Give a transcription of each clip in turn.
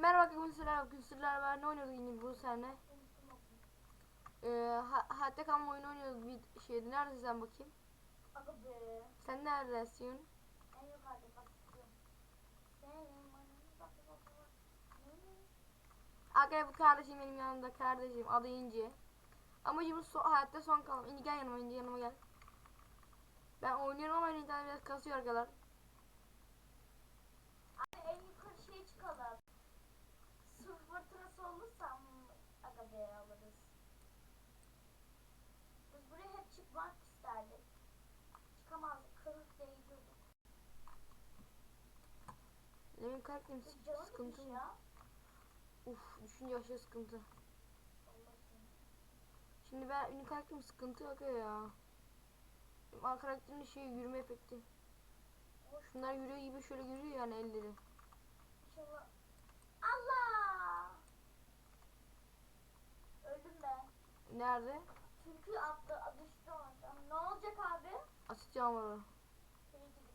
Merhaba arkadaşlar, Külsürler var. Ne oynuyorduk yine bu sene? Ee, ha hayatta kalma oyunu oynuyorduk bir şeydi. Neredesin sen bakayım? Sen neredesin? Arkadaşlar bu kardeşim benim yanımda kardeşim adı İnci. Amacımız so hayatta son kalma. İnci gel yanıma İnci yanıma gel. Ben oynuyorum ama internet biraz kasıyor arkadaşlar. Fırtınası olursa aga alırız. Biz buraya hep çıkmak isterdik. Çıkamazdık. Kırık. Benim karakterim Biz sık- canı sıkıntı mı? ya. Uf düşünce aşırı sıkıntı. Şimdi ben benim karakterim sıkıntı yok ya. Benim karakterin şey yürüme efekti. Şunlar yürüyor gibi şöyle yürüyor yani elleri. Nerede? Türkü attı, düştü oradan. Ne olacak abi? Şey gibi.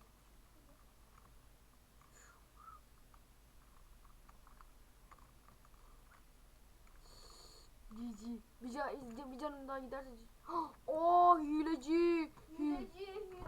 Cici. Bir, can, bir canım daha giderse. Oh hileci. Hi- Hileci, hileci.